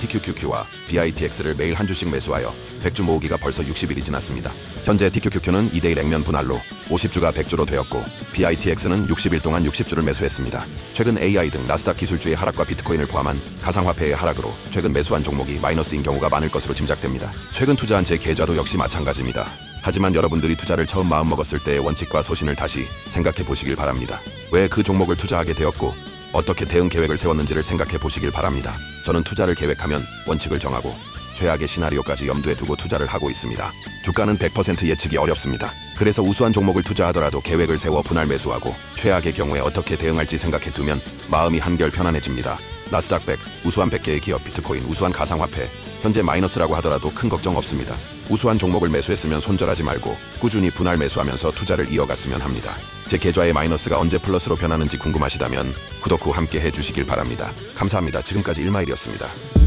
TQQQ와 BITX를 매일 한 주씩 매수하여 100주 모으기가 벌써 60일이 지났습니다. 현재 TQQQ는 2대1 액면 분할로 50주가 100주로 되었고 BITX는 60일 동안 60주를 매수했습니다. 최근 AI 등 나스닥 기술주의 하락과 비트코인을 포함한 가상화폐의 하락으로 최근 매수한 종목이 마이너스인 경우가 많을 것으로 짐작됩니다. 최근 투자한 제 계좌도 역시 마찬가지입니다. 하지만 여러분들이 투자를 처음 마음먹었을 때의 원칙과 소신을 다시 생각해 보시길 바랍니다. 왜 그 종목을 투자하게 되었고 어떻게 대응 계획을 세웠는지를 생각해 보시길 바랍니다. 저는 투자를 계획하면 원칙을 정하고 최악의 시나리오까지 염두에 두고 투자를 하고 있습니다. 주가는 100% 예측이 어렵습니다. 그래서 우수한 종목을 투자하더라도 계획을 세워 분할 매수하고 최악의 경우에 어떻게 대응할지 생각해 두면 마음이 한결 편안해집니다. 나스닥 100, 우수한 100개의 기업 비트코인, 우수한 가상화폐, 현재 마이너스라고 하더라도 큰 걱정 없습니다. 우수한 종목을 매수했으면 손절하지 말고 꾸준히 분할 매수하면서 투자를 이어갔으면 합니다. 제 계좌의 마이너스가 언제 플러스로 변하는지 궁금하시다면 구독 후 함께 해주시길 바랍니다. 감사합니다. 지금까지 일마일이었습니다.